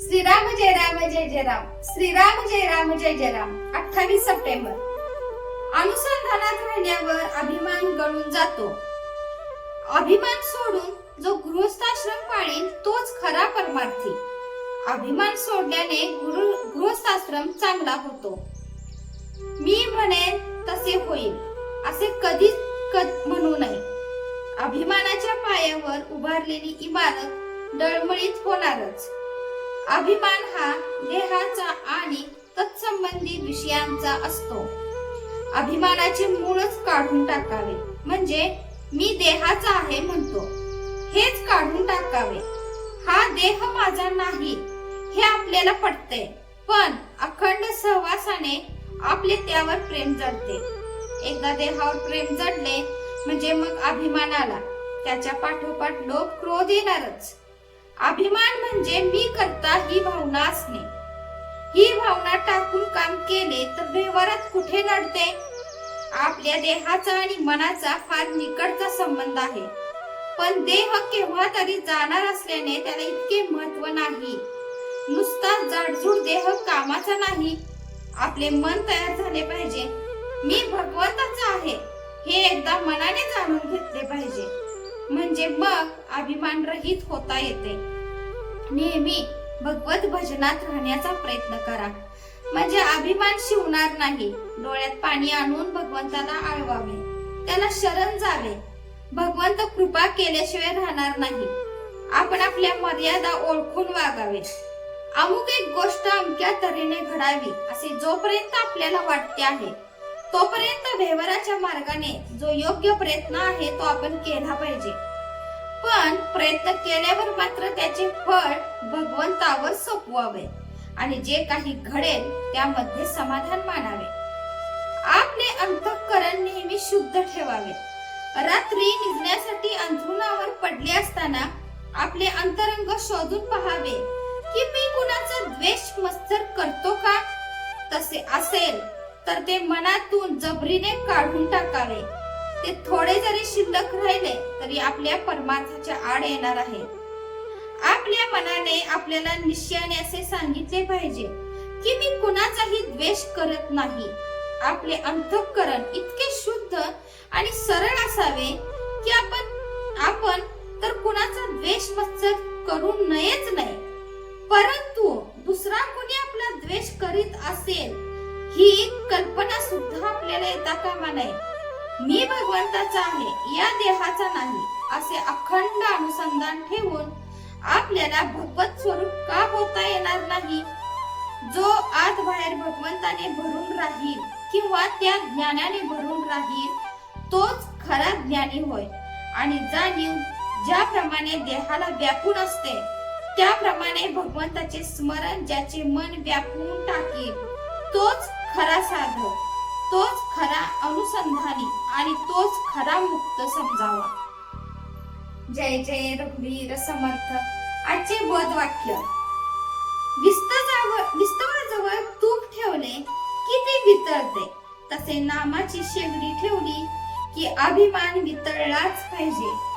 श्रीराम जय राम जय जय राम. श्रीराम जय राम जय जय राम. अठ्ठावीस सप्टेंबर. अनुसंधानात राहण्यावर अभिमान गळून जातो. अभिमान सोडून जो गृहस्थाश्रम पाळील तोच खरा परमार्थी. अभिमान सोडल्याने गुरु गृहस्थाश्रम चांगला होतो. मी म्हणेन तसे होईल. असे कधीच म्हणू नये. अभिमानाच्या पायावर उभारलेली इमारत डळमळीत होणारच. अभिमान हा देहाचा आणि तत्संबंधी विषयांचा असतो. अभिमानाचे मूळच काढून टाकावे. म्हणजे मी देहाचा आहे म्हणतो. हेच काढून टाकावे. हा देह माझा नाही हे आपल्याला पटते पण अखंड सहवासाने आपले त्यावर प्रेम जडते. एकदा देहावर प्रेम जडले म्हणजे मग अभिमान आला त्याच्या पाठोपाठ लोक क्रोध येणारच. अभिमान म्हणजे मी करता ही भावना असणे. ही भावना टाकून काम केले तर व्यवहारात कुठे नडते आपल्या देहाचा आणि मनाचा फार निकटचा संबंध आहे. पण देह केव्हा तरी जाणार असल्याने त्याला इतके महत्त्व नाही. नुसता जाडजूड देह कामाचा नाही. आपले मन तयार झाले पाहिजे. मी भगवंताचा आहे हे एकदा मनाने जाणून घेतले पाहिजे. म्हणजे मग अभिमान रहित होता येते. नेहमी भगवत भजनात राहण्याचा प्रयत्न करा. म्हणजे अभिमान शिवणार नाही. डोळ्यात पाणी आणून भगवंताला आळवावे. त्याला शरण जावे. भगवंत कृपा केल्याशिवाय राहणार नाही. आपण आपल्या मर्यादा ओळखून वागावे. अमुक एक गोष्ट अमक्या तऱ्हेने घडावी असे जोपर्यंत आपल्याला वाटते आहे. तोपर्यंत व्यवहाराच्या मार्गाने जो योग्य प्रयत्न आहे तो आपण केला पाहिजे. पण प्रयत्न केल्यावर मात्र त्याचे फळ भगवंतावर सोपवावे आणि जे काही घडेल त्यामध्ये समाधान मानावे. आपले अंतःकरण नेहमी शुद्ध ठेवावे. रात्री निघण्यासाठी अंथरुणावर पडले असताना आपले अंतरंग शोधून पहावे की मी कुणाचा द्वेष मत्सर करतो का? तसे असेल तर ते मनातून जबरीने काढून टाकावे. ते थोडे जरी शिल्लक राहिले तरी आपल्या परमार्थाच्या आड येणार आहे. आपल्या मनाने आपल्याला निश्चयाने असे सांगितले पाहिजे की मी कुणाचाही द्वेष करत नाही. आपले अंतःकरण इतके शुद्ध आणि सरळ असावे की आपण आपण तर कुणाचा द्वेष मत्सर करू नयेच नाही परंतु दुसरा कोणी आपला द्वेष करीत असेल ही कल्पना सुद्धा आपल्याला येता कामा नये. मी भगवंताचा आहे या देहाचा नाही असे अखंड अनुसंधान ठेवून आपल्याला भगवत स्वरूप का होता येणार नाही? जो आत बाहेर भगवंताने भरून राहील किंवा त्या ज्ञानाने भरून राहील तोच खरा ज्ञानी होय. आणि जाणीव ज्याप्रमाणे देहाला व्यापून असते त्याप्रमाणे भगवंताचे स्मरण ज्याचे मन व्यापून टाकील तोच खरा साधक तोच खरा अनुसंधानी आणि तोच खरा मुक्त समजावा. जय जय रघुवीर समर्थ. आजचे बोध वाक्य. विस्तवाजवळ तूप ठेवले की ते वितळते. तसे नामाची शेगडी ठेवली की अभिमान वितळलाच पाहिजे.